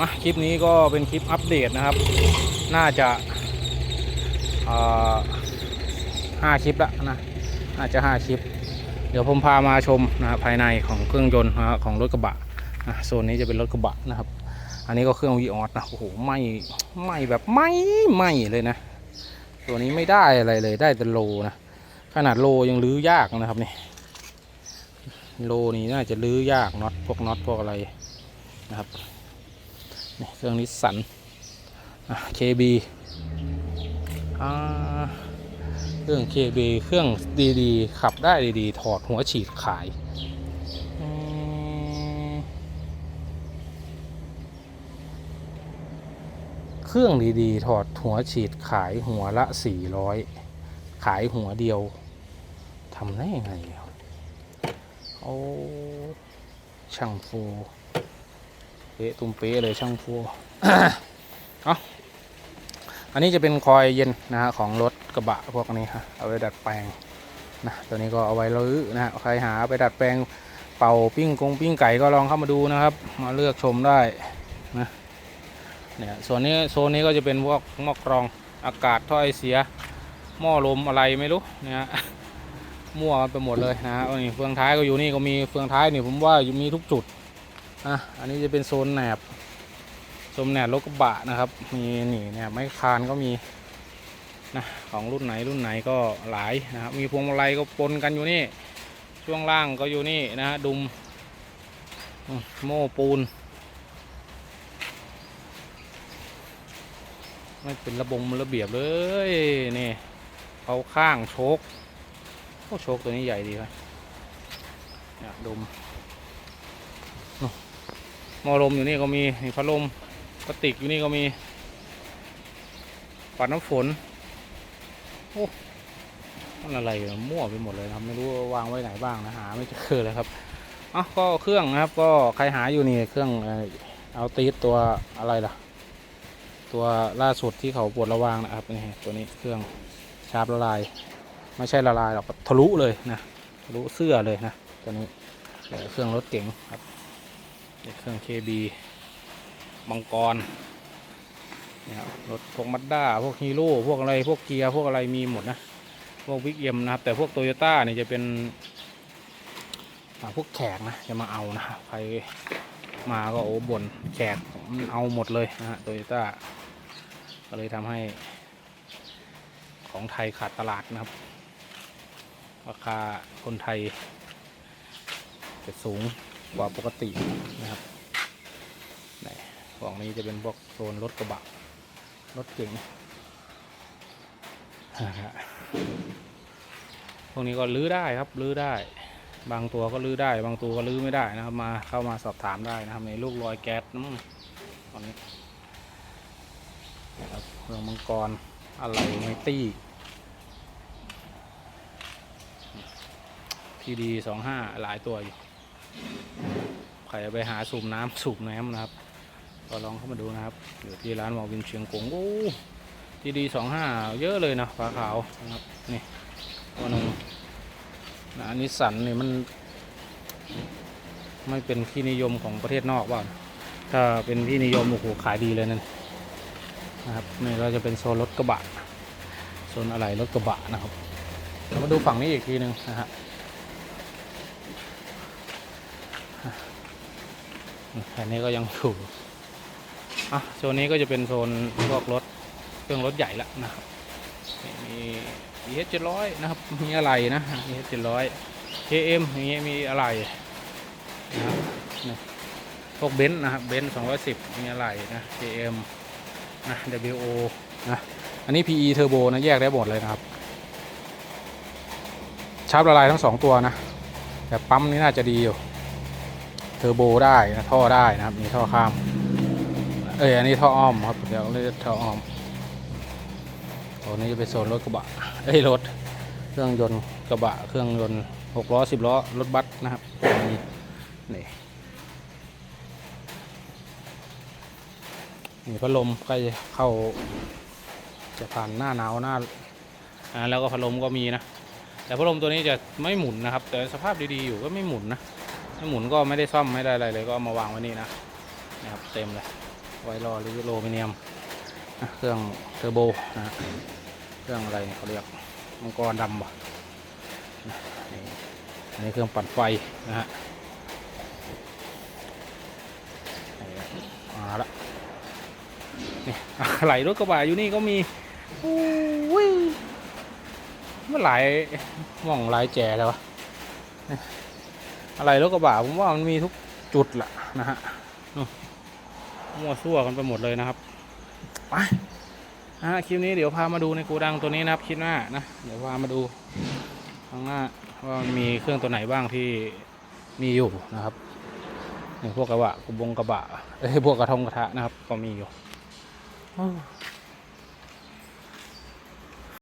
มาคลิปนี้ก็เป็นคลิปอัปเดตนะครับ น่าจะห้าคลิปละนะน่าจะห้าคลิป เดี๋ยวผมพามาชมนะครับภายในของเครื่องยนต์นะของรถกระบะอะโซนนี้จะเป็นรถกระบะนะครับ อันนี้ก็เครื่องวีออสนะโอ้โหไม่ไม่แบบไม่ไม่เลยนะ ตัวนี้ไม่ได้อะไรเลยได้แต่โลนะขนาดโลยังลื้อยากนะครับนี่โลนี้น่าจะลื้อยากน็อตพวกน็อตพวกอะไรนะครับ เครื่องนิสสัน KB เครื่อง KB เครื่องดีๆ ขับได้ดีๆ ถอดหัวฉีดขายเครื่องดีๆ ถอดหัวฉีดขายหัวละ 400 ขายหัวเดียวทำได้ยังไงโอ้ช่างฟู เป๊ะตุ้มเป๊ะเลยช่างฟูเอาอันนี้จะเป็นคอยเย็นนะฮะของรถกระบะพวกนี้ฮะเอาไว้ดัดแปลงนะตัวนี้ก็เอาไว้ลื้อนะฮะใครหาไปดัดแปลงเป่าปิ้งกงปิ้งไก่ก็ลองเข้ามาดูนะครับ มาเลือกชมได้นะเนี่ยส่วนนี้โซนนี้ก็จะเป็นพวกหม้อกรองอากาศถ้อยเสียหม้อลมอะไรไม่รู้เนี่ยฮะมั่วไปหมดเลยนะฮะนี่เฟืองท้ายก็อยู่นี่ก็มีเฟืองท้ายนี่ผมว่าอยู่มีทุกจุด อะอันนี้จะเป็นโซนแหนบโซนแหนบรถกระบะนะครับ มีนี่เนี่ยไม้คานก็มีนะของรุ่นไหนรุ่นไหนก็หลายนะครับ มีพวงมาลัยก็ปนกันอยู่นี่ ช่วงล่างก็อยู่นี่นะฮะดุมโม่ปูนไม่เป็นระบงระเบียบเลยนี่เอาข้างโชกโอ้โชกตัวนี้ใหญ่ดีครับเนี่ยดม มอลมอยู่นี่ก็มีนี่พัดลมกระติกอยู่นี่ก็มีปัดน้ำฝนโอ้มันอะไรมั่วไปหมดเลยนะครับไม่รู้วางไว้ไหนบ้างนะหาไม่เจอเลยครับอะก็เครื่องนะครับ ก็ใครหาอยู่นี่เครื่องเอาตีดตัวอะไรล่ะ ตัวล่าสุดที่เขาปวดระวางนะครับนี่ตัวนี้เครื่องชาร์ปละลายไม่ใช่ละลายหรอกทะลุเลยนะทะลุเสื้อเลยนะตัวนี้เครื่องรถเก๋งครับ เครื่อง KB มังกรนี่ยครับรถพวกมัดด้าพวกฮีโร่พวกอะไรพวกเกียร์พวกอะไรมีหมดนะพวกวิกเอ็มนะครับแต่พวกโตโยต้าเนี่ยจะเป็นพวกแขกนะจะมาเอานะใครมาก็โอ้บ่นแขกมันเอาหมดเลยนะฮะโตโยต้าก็เลยทำให้ของไทยขาดตลาดนะครับ ราคาคนไทยจะสูง กว่าปกตินะครับของนี้จะเป็นพวกโซนรถกระบะ รถเก๋งอ่าฮะพวกนี้ก็ลื้อได้ครับลื้อได้ บางตัวก็ลื้อได้ บางตัวก็ลื้อไม่ได้นะครับ มาเข้ามาสอบถามได้นะครับในลูกรอยแก๊สนะมั้งตอนนี้นะครับเมืองมังกรอะไรไมตี้พีดีสองห้าหลายตัวอยู่ ใครไปหาสูบน้ำสูบน้ำนะครับ ก็ลองเข้ามาดูนะครับ อยู่ที่ร้านหมอวินเชียงกงโอ้พีดีสองห้าเยอะเลยนะฝาขาวนะครับนี่ตัวนึงนะนิสสันนี่มัน ไม่เป็นที่นิยมของประเทศนอกบ้างถ้าเป็นที่นิยมโอ้โหขายดีเลยนั่นนะครับนี่เราจะเป็นโซนรถกระบะโซนอะไรรถกระบะนะครับเรามาดูฝั่งนี้อีกทีหนึ่งนะฮะ แผ่นนี้ก็ยังอยู่อะโซนนี้ก็จะเป็นโซนพวกรถเครื่องรถใหญ่ละนะครับนี่มี EH 700นะครับ มีอะไรนะ EH 700 KM อย่างเงี้ยมีอะไรนะครับนี่พวกเบนซ์นะครับเบนซ์210มีอะไรนะ KM นะ WO นะอันนี้ PE Turbo นะ แยกได้หมดเลยนะครับ ชาร์ปละลายทั้งสองตัวนะ แต่ปั๊มนี่น่าจะดีอยู่ เทอร์โบได้นะท่อได้นะครับมีท่อข้าม เอ้ยอันนี้ท่ออ้อมครับเดี๋ยวเรียกท่ออ้อมตัวนี้จะเป็นโซนรถกระบะเอ้ยรถเครื่องยนต์กระบะเครื่องยนต์หกล้อสิบล้อรถบัสนะครับมีนี่นี่พัดลมใกล้เข้าจะผ่านหน้าหนาวหน้าอ่าแล้วก็พัดลมก็มีนะแต่พัดลมตัวนี้จะไม่หมุนนะครับ แต่สภาพดีๆอยู่ก็ไม่หมุนนะ หมุนก็ไม่ได้ซ่อมไม่ได้อะไรเลยก็เอามาวางไว้นี่นะนะครับเต็มเลยไวรอหรือโลมิเนียมนะเครื่องเทอร์โบนะเครื่องอะไรเขาเรียกมังกรดำบ่ะนะนี่อันนี้เครื่องปั่นไฟนะฮะมาละนี่ไหลรถกระบะอยู่นี่ก็มีอุ้ยเมื่อไหลม่องหลายแจแล้ววะ อะไรรถกระบะผมว่ามันมีทุกจุดแหละนะฮะมั่วซั่วกันไปหมดเลยนะครับไปนะฮะคลิปนี้เดี๋ยวพามาดูในกูดังตัวนี้นะครับคลิปหน้านะเดี๋ยวพามาดูข้างหน้าว่ามันมีเครื่องตัวไหนบ้างที่มีอยู่นะครับอย่างพวกกระบะกระบงกระบะเอ้พวกกระทงกระทะนะครับ ก็มีอยู่